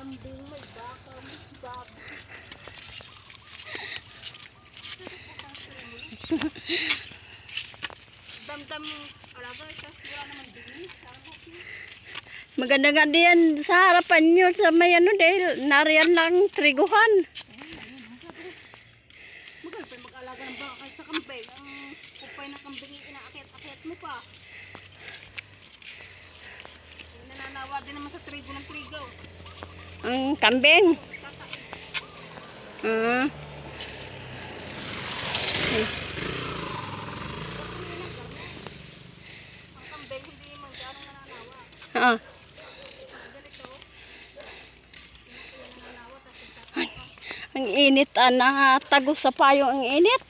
kambing, may baka, may baboy. Damdam alaga, tas wala naman dumi. Maganda nga diyan sa harapan nyo sa may ano dahil nariyan lang triguhan. Magal pa mag-alaga ng baka kaysa kambing. Ang kupay na kambing inaakit-akit mo pa. Nananawa din naman sa trigo ng trigo. Ang kambing. Ah. gano'ng nananawa. Ah. Tatay. Ang init ah, nakatago sa payong ang init.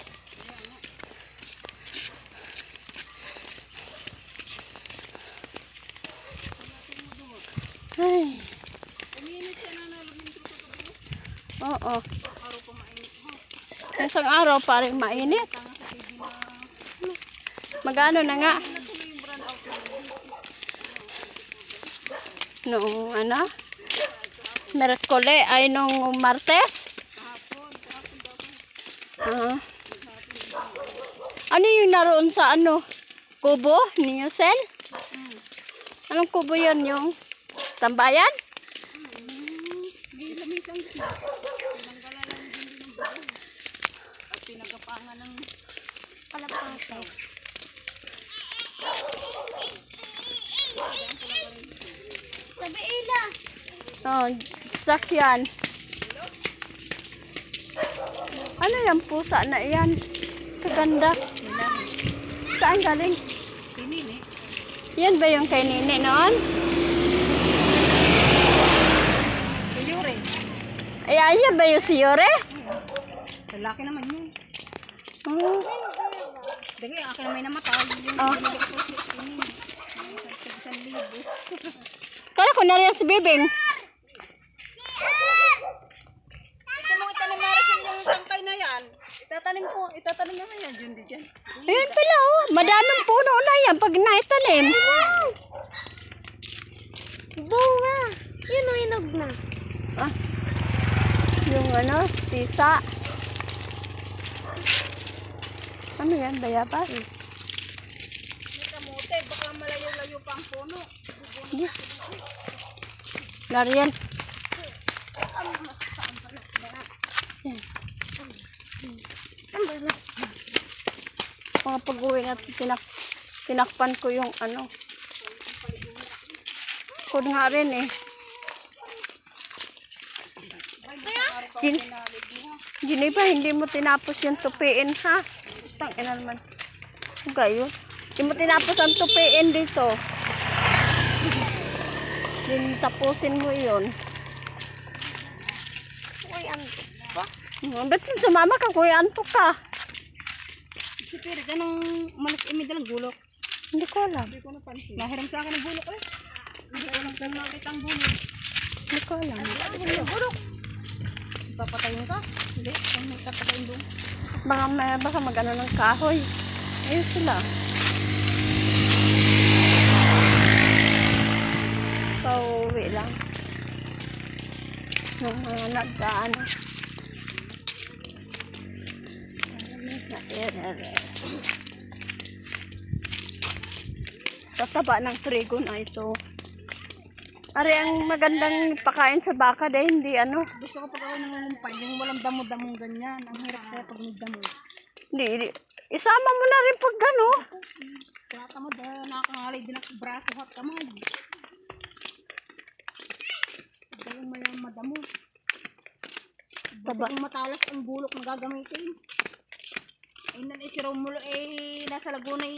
Ay, oo. Pa mainit mo. Isang araw mainit. Sa TV na Magano na nga. Noong ano? Merkole ay nung Martes. Ah. Ano yung naroon sa ano? Kubo? Ninyo Sel? Hmm. Anong kubo yun? Yung tambayan? Hindi lamisang tinanggalan lang din din ng bago. At pinagapangan ng kalapataw. Sabi Ila. Oh, sakyan. Ano yung pusa na yan? Kaganda. Saan galing? Pinili. Yan ba yung kay Nini noon? Ay, ayan ba yung si Yore? Lalaki naman yun. Oh. Dagi, akin na may namatay. Libo. Kala ko na rin si Bibing. Itatanim ko, itatanim naman yan. Diyan di dyan. Ayun pala oh. Madaming puno na yan pag naitanim. Bunga. Yun o, inog na. Ah. Yung ano, tisa. Ano yan, bayabas? May kamote, baka malayo-layo pa ang puno. Yeah. Nariyan. Mga pag-uwi natin, tinak tinakpan ko yung ano. Kod nga rin eh. Gin Giniba, hindi mo tinapos yung tupiin ha. Tang ina naman. Gayo. Hindi mo tinapos ang tupiin dito. Din tapusin mo yon. Uy, ano ba? Hmm, Ba't sumama ka kuya? Antok ka? Si Piri, ganong umalis imi dalang bulok. Hindi ko alam. Hindi ko napansin. Nahiram sa akin ng bulok eh. Hindi ko lang kung nakita ang bulok. Hindi ko alam. Ano bulok? Papatayin ka? Hindi, tatagayin doon. Baka, may, baka magano ng kahoy. Ayun sila. Pauwi lang. Nung mga. Na-RRS. Sa taba ng trigo na ito. Ari ang magandang pakain sa baka dahil hindi ano. Gusto ko pag ako nangungumpay, yung walang damo-damong ganyan. Ang hirap kaya pag may damo. Hindi, hindi. Isama mo na rin pag gano. Kaya ka mo, dahil nakakangalay din ang braso at kamay. Dahil may madamo. Taba. Kung matalas ang bulok na gagamitin. Ay, nan, eh, si Romulo, eh, nasa Laguna,